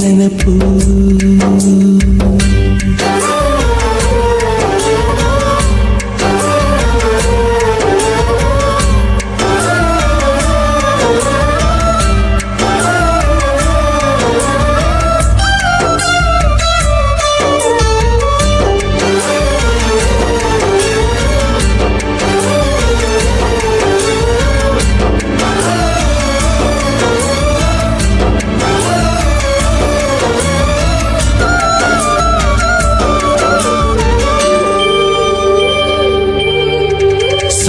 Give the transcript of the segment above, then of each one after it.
ನೆನಪು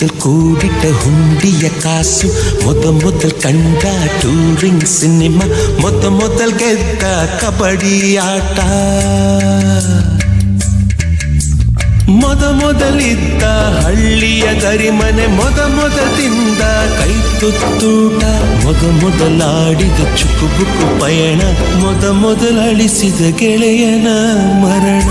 ಮೊದ ಮೊದಲ್ ಕೂಡಿಟ್ಟ ಹುಂಡಿಯ ಕಾಸು ಮೊದ ಮೊದಲ್ ಕಂಡ ಟೂರಿಂಗ್ ಸಿನಿಮಾ ಮೊದ ಮೊದಲ್ ಗೆದ್ದ ಕಬಡ್ಡಿ ಆಟ ಮೊದ ಮೊದಲಿದ್ದ ಹಳ್ಳಿಯ ಗರಿಮನೆ ಮೊದ ಮೊದಲಿಂದ ಕೈ ತುತ್ತೂಟ ಮೊದ ಮೊದಲಾಡಿದ ಚುಕುಬುಕು ಪಯಣ ಮೊದ ಮೊದಲಳಿಸಿದ ಗೆಳೆಯನ ಮರಣ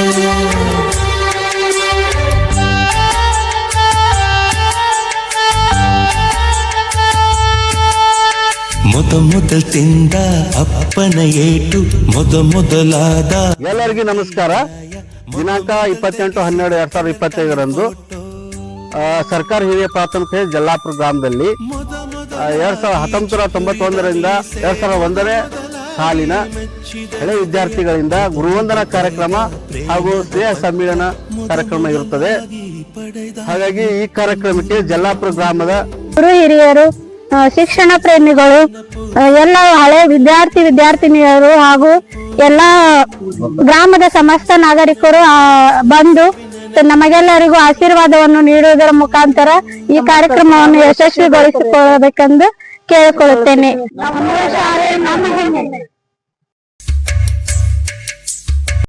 ಮೊದ ಮೊದಲ್ ತಿಂದ ಅಪ್ಪನ ಏಟು ಮೊದ ಮೊದಲಾದ ಎಲ್ಲರಿಗೂ ನಮಸ್ಕಾರ. ದಿನಾಂಕ ಇಪ್ಪತ್ತೆಂಟು ಹನ್ನೆರಡು ಎರಡ್ ಸಾವಿರದ ಇಪ್ಪತ್ತೈದರಂದು ಸರ್ಕಾರಿ ಹಿರಿಯ ಪ್ರಾಥಮಿಕ ಜಲ್ಲಾಪುರ ಗ್ರಾಮದಲ್ಲಿ ಎರಡ್ ಸಾವಿರದ ಹತ್ತೊಂಬತ್ತು ನೂರ ತೊಂಬತ್ತೊಂದರಿಂದ ಎರಡ್ ಸಾವಿರದ ಒಂದನೇ ಸಾಲಿನ ಹಳೆ ವಿದ್ಯಾರ್ಥಿಗಳಿಂದ ಗುರುವಂದನ ಕಾರ್ಯಕ್ರಮ ಹಾಗೂ ಸ್ನೇಹ ಸಮ್ಮೇಳನ ಕಾರ್ಯಕ್ರಮ ಇರುತ್ತದೆ. ಹಾಗಾಗಿ ಈ ಕಾರ್ಯಕ್ರಮಕ್ಕೆ ಜಲ್ಲಾಪುರ ಗ್ರಾಮದ ಗುರು ಹಿರಿಯರು ಶಿಕ್ಷಣ ಪ್ರೇಮಿಗಳು ಎಲ್ಲ ಹಳೆ ವಿದ್ಯಾರ್ಥಿ ವಿದ್ಯಾರ್ಥಿನಿಯರು ಹಾಗೂ ಎಲ್ಲ ಗ್ರಾಮದ ಸಮಸ್ತ ನಾಗರಿಕರು ಬಂದು ನಮಗೆಲ್ಲರಿಗೂ ಆಶೀರ್ವಾದವನ್ನು ನೀಡುವುದರ ಮುಖಾಂತರ ಈ ಕಾರ್ಯಕ್ರಮವನ್ನು ಯಶಸ್ವಿಗೊಳಿಸಿಕೊಳ್ಳಬೇಕೆಂದು ಕೇಳಿಕೊಳ್ಳುತ್ತೇನೆ.